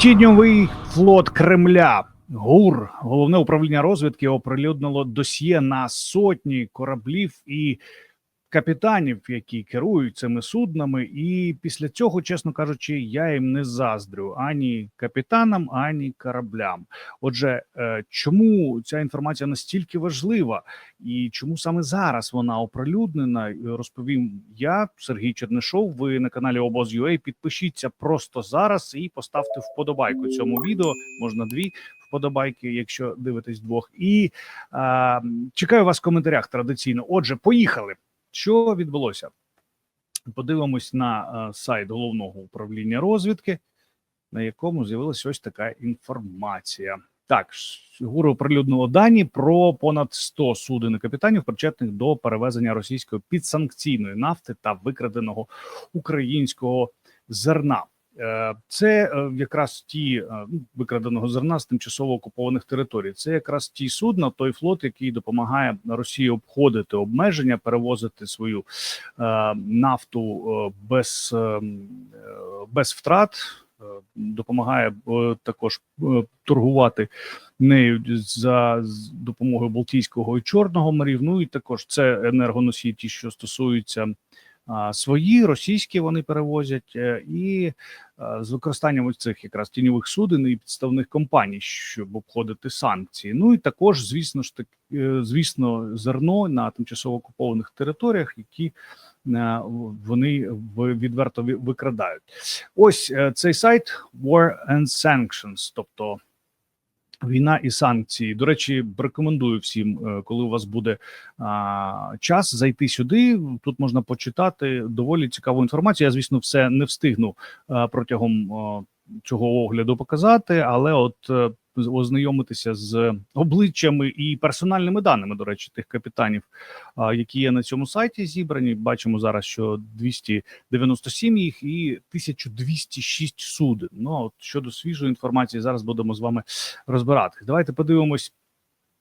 Тіньовий флот Кремля. ГУР, головне управління розвідки, оприлюднило досьє на сотні кораблів і капітанів, які керують цими суднами. І після цього, чесно кажучи, я їм не заздрю ані капітанам, ані кораблям. Отже, е, чому ця інформація настільки важлива, і чому саме зараз вона оприлюднена, розповім я, Сергій Чернишов. Ви на каналі Обоз.ua. Підпишіться просто зараз і поставте вподобайку цьому відео. Можна дві вподобайки, якщо дивитесь двох. І е, чекаю вас в коментарях традиційно. Отже, поїхали. Що відбулося? Подивимось на е, сайт головного управління розвідки, на якому з'явилася ось така інформація. Так, ГУР оприлюднило дані про понад 100 суден і капітанів, причетних до перевезення російської підсанкційної нафти та викраденого українського зерна. Е, Це е, якраз ті е, ну, викраденого зерна з тимчасово окупованих територій. Це якраз ті судна, той флот, який допомагає Росії обходити обмеження, перевозити свою нафту без, без втрат. Допомагає також торгувати нею за допомогою Балтійського і Чорного морів. Ну і також це енергоносії, ті, що стосуються свої російські вони перевозять, е, і е, з використанням цих якраз тіньових суден і підставних компаній, щоб обходити санкції. Ну і також, звісно ж, так, е, звісно, зерно на тимчасово окупованих територіях, які вони відверто викрадають. Ось цей сайт War and Sanctions, тобто. Війна і санкції. До речі, рекомендую всім, е, коли у вас буде а, час зайти сюди. Тут можна почитати доволі цікаву інформацію. Я, звісно, все не встигну а, протягом а, цього огляду показати, але от е, ознайомитися з обличчями і персональними даними, до речі, тих капітанів, які є на цьому сайті зібрані. Бачимо зараз, що 297 їх і 1206 суден. Ну от щодо свіжої інформації, зараз будемо з вами розбирати. Давайте подивимось,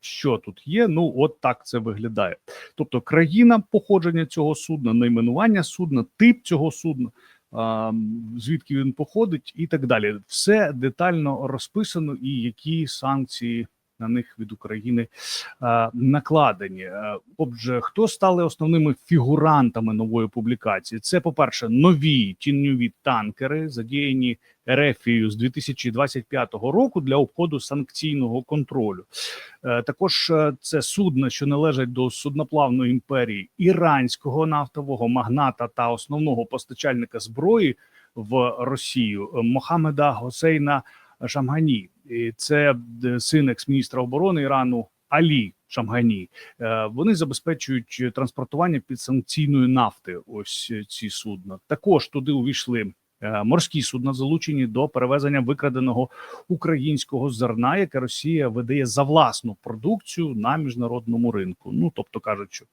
що тут є. Ну, от так це виглядає. Тобто, країна походження цього судна, найменування судна, тип цього судна, звідки він походить, і так далі. Все детально розписано, і які санкції. На них від України е, накладені. Е, Отже, хто стали основними фігурантами нової публікації? Це, по-перше, нові тіньові танкери, задіяні Ерефією з 2025 року для обходу санкційного контролю. Е, Також це судна, що належать до судноплавної імперії іранського нафтового магната та основного постачальника зброї в Росію Мохамеда Госейна Шамгані. Це е, син екс-міністра оборони Ірану Алі Шамгані. Е, Вони забезпечують транспортування підсанкційної нафти. Ось ці судна. Також туди увійшли морські судна, залучені до перевезення викраденого українського зерна, яке Росія видає за власну продукцію на міжнародному ринку. Ну тобто кажуть, що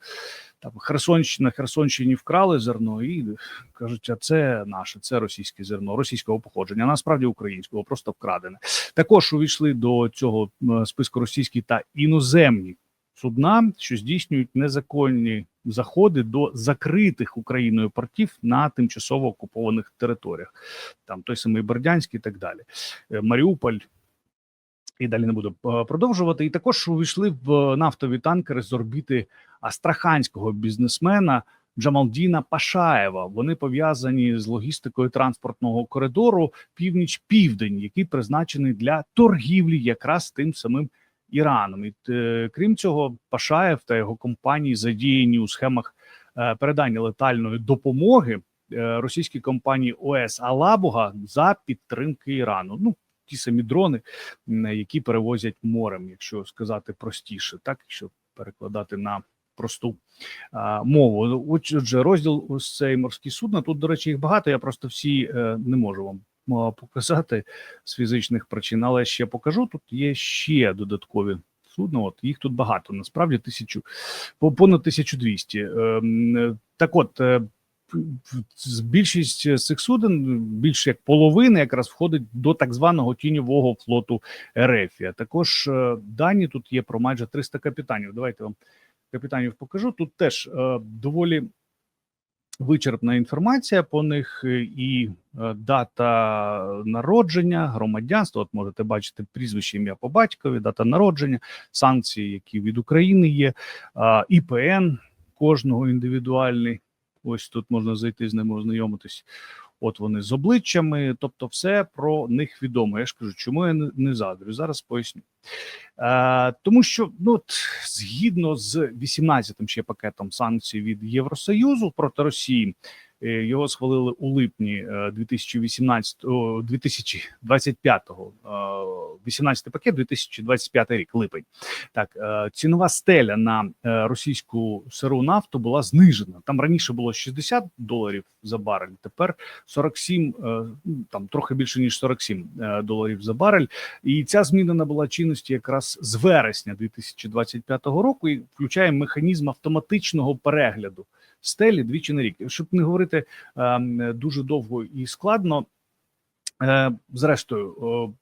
там Херсонщина, Херсонщині вкрали зерно, і кажуть, а це наше, це російське зерно, російського походження. Насправді українського, просто вкрадене. Також увійшли до цього е, списку російські та іноземні судна, що здійснюють незаконні заходи до закритих Україною портів на тимчасово окупованих територіях. Там той самий Бердянський і так далі. Е, Маріуполь. І далі не буду е, продовжувати. І також увійшли в нафтові танкери з орбіти астраханського бізнесмена Джамалдіна Пашаєва. Вони пов'язані з логістикою транспортного коридору північ-південь, який призначений для торгівлі якраз тим самим Іраном. І е, крім цього, Пашаєв та його компанії задіяні у схемах е, передання летальної допомоги е, російській компанії ОС Алабуга за підтримки Ірану. Ну ті самі дрони, які перевозять морем, якщо сказати простіше, так якщо перекладати на просту а, мову. Отже, розділ ось цей морські судна. Тут, до речі, їх багато. Я просто всі е, не можу вам показати з фізичних причин, але ще покажу. Тут є ще додаткові судна. От їх тут багато. Насправді тисячу понад 1200. Ем, е, Так, от. е, Більшість з цих суден, більше як половина, якраз входить до так званого тіньового флоту Ерефія. Також е, дані тут є про майже 300 капітанів. Давайте вам капітанів покажу. Тут теж доволі вичерпна інформація по них е, і е, дата народження, громадянство. От можете бачити прізвище ім'я по батькові, дата народження, санкції, які від України є, ІПН кожного індивідуальний. Ось тут можна зайти з ними ознайомитись. От вони з обличчями, тобто, все про них відомо. Я ж кажу, чому я не, згадую. Зараз поясню. Е, тому що ну, от, згідно з 18-м ще пакетом санкцій від Євросоюзу проти Росії, його схвалили у липні е, 2018, о, 2025-го, е, 18 пакет, 2025 рік, липень. Так, е, цінова стеля на е, російську сиру нафту була знижена. Там раніше було 60 доларів за барель, тепер 47, е, ну, там трохи більше ніж 47 е, доларів за барель. І ця зміна набула чинності якраз з вересня 2025 року і включає механізм автоматичного перегляду стелі двічі на рік. Щоб не говорити е, дуже довго і складно. Е, Зрештою,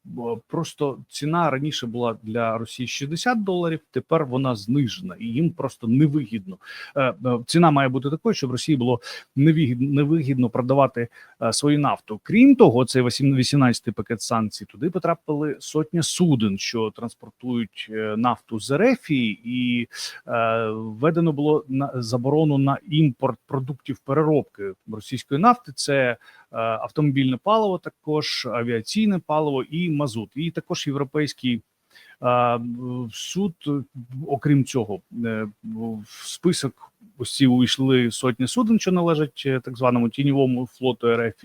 просто ціна раніше була для Росії 60 доларів. Тепер вона знижена, і їм просто невигідно. Е, е, Ціна має бути такою, щоб Росії було невигідно, невигідно продавати свою нафту. Крім того, цей 18-й пакет санкцій туди потрапили сотня суден, що транспортують нафту з Ерефії, і введено було заборону на імпорт продуктів переробки російської нафти. Це автомобільне паливо, також авіаційне паливо і мазут, і також європейський. е, Суд, е, окрім цього, е, в список ці увійшли сотні суден, що належать е, так званому тіньовому флоту РФ.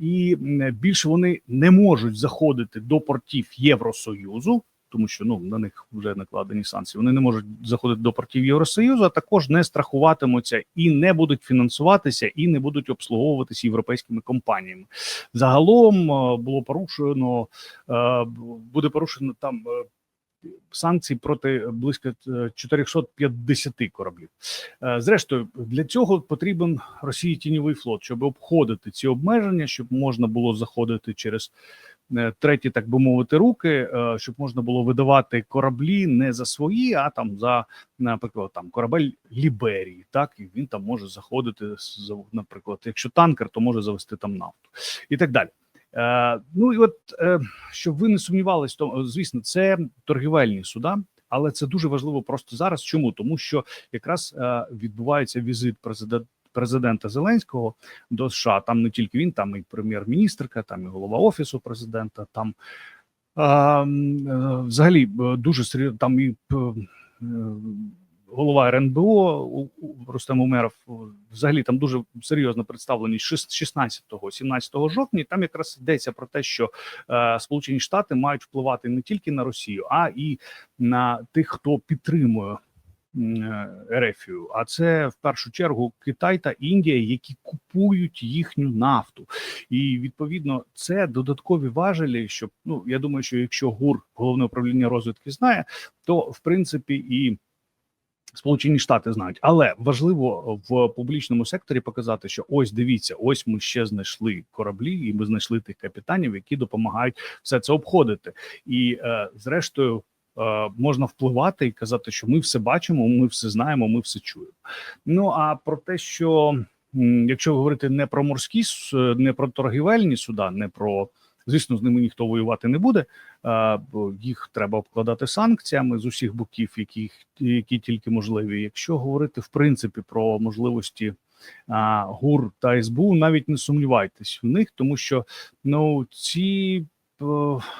І, е, більше вони не можуть заходити до портів Євросоюзу, тому що ну на них вже накладені санкції. Вони не можуть заходити до портів Євросоюзу, а також не страхуватимуться і не будуть фінансуватися, і не будуть обслуговуватися європейськими компаніями. Загалом е, було порушено, е, буде порушено там. е, Санкції проти близько е, 450 кораблів. Зрештою, для цього потрібен Росії тіньовий флот, щоб обходити ці обмеження, щоб можна було заходити через треті, так би мовити, руки, е, щоб можна було видавати кораблі не за свої, а там за, наприклад, там корабель Ліберії. Так і він там може заходити наприклад, якщо танкер, то може завести там нафту і так далі. Е, ну і от е, щоб ви не сумнівались, то звісно, це торгівельні суда, але це дуже важливо просто зараз. Чому? Тому що якраз е, відбувається візит президента. Президента Зеленського до США там не тільки він, там і прем'єр-міністрка, там і голова офісу президента. Там а, е, взагалі е, дуже серйозно там і е, голова РНБО Рустем Умеров. Взагалі там дуже серйозно представлені 16-17 жовтня. і Там якраз йдеться про те, що е, Сполучені Штати мають впливати не тільки на Росію, а і на тих, хто підтримує Ерефію. А це в першу чергу Китай та Індія, які купують їхню нафту. І відповідно це додаткові важелі. Щоб ну я думаю, що якщо ГУР головне управління розвідки знає, то в принципі і. Сполучені Штати знають, але важливо в публічному секторі показати, що ось дивіться, ось ми ще знайшли кораблі, і ми знайшли тих капітанів, які допомагають все це обходити. І е, зрештою е, можна впливати і казати, що ми все бачимо, ми все знаємо, ми все чуємо. Ну а про те, що якщо говорити не про морські, не про торгівельні суда, не про звісно, з ними ніхто воювати не буде. е, їх треба обкладати санкціями з усіх боків, які, які тільки можливі. Якщо говорити в принципі про можливості ГУР та СБУ, навіть не сумнівайтесь в них, тому що ну ці е,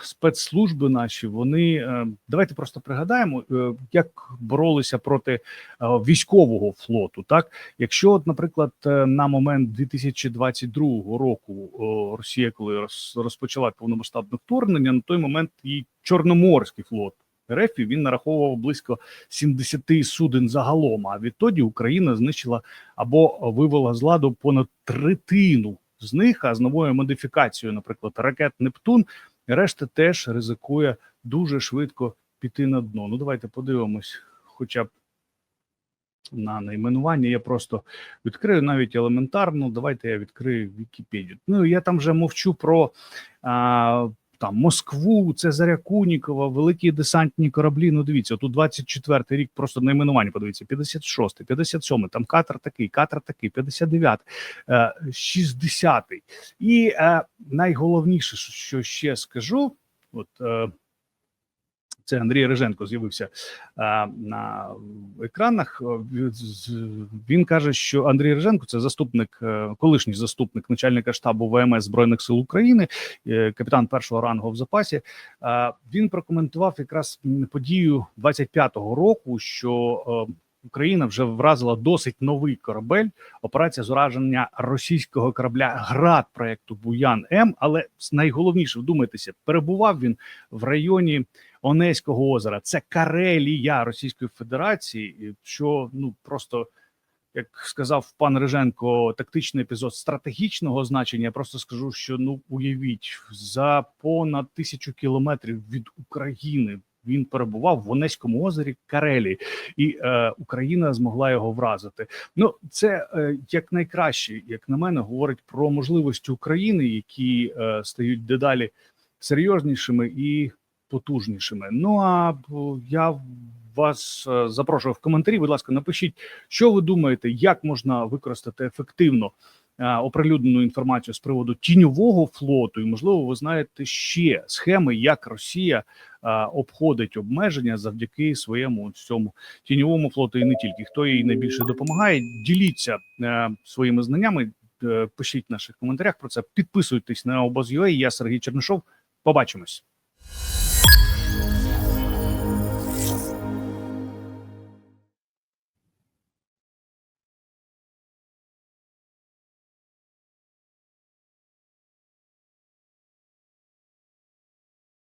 спецслужби наші вони е, давайте просто пригадаємо, е, як боролися проти е, військового флоту. Так, якщо, наприклад, е, на момент 2022 року Росія, коли роз- розпочала повномасштабне вторгнення, на той момент і Чорноморський флот. РФ він нараховував близько 70 суден загалом. А відтоді Україна знищила або вивела з ладу понад третину з них. А з новою модифікацією, наприклад, ракет Нептун, решта теж ризикує дуже швидко піти на дно. Ну давайте подивимось, хоча б на найменування. Я просто відкрию навіть елементарно. Давайте я відкрию Вікіпедію. Ну я там вже мовчу про а, там Москву, Цезаря Кунікова, великі десантні кораблі. Ну, дивіться, тут 24-й рік просто найменування. Подивіться, 56-й, 57-й, там катер такий, катер такий, 59-й, е, 60-й. І е, найголовніше, що ще скажу, от. Це Андрій Реженко з'явився на екранах. Він каже, що Андрій Реженко це заступник, е, колишній заступник начальника штабу ВМС Збройних сил України, е, капітан першого рангу в запасі. Він прокоментував якраз подію 25-го року, що е, Україна вже вразила досить новий корабель. Операція з ураження російського корабля ГРАД проекту Буян М. Але найголовніше вдумайтеся, перебував він в районі Онеського озера. Це Карелія Російської Федерації, що ну просто. Як сказав пан Риженко, тактичний епізод стратегічного значення. Я просто скажу, що ну уявіть, за понад тисячу кілометрів від України він перебував в Онеському озері Карелії, і е, Україна змогла його вразити. Ну це е, як найкраще, як на мене, говорить про можливості України, які е, стають дедалі серйознішими і потужнішими. Ну а я вас е, запрошую в коментарі. Будь ласка, напишіть, що ви думаєте, як можна використати ефективно е, оприлюднену інформацію з приводу тіньового флоту, і можливо, ви знаєте ще схеми, як Росія е, обходить обмеження завдяки своєму цьому тіньовому флоту, і не тільки хто їй найбільше допомагає. Діліться своїми знаннями. Пишіть в наших коментарях про це. Підписуйтесь на обоз.ua. Я Сергій Чернишов. Побачимось.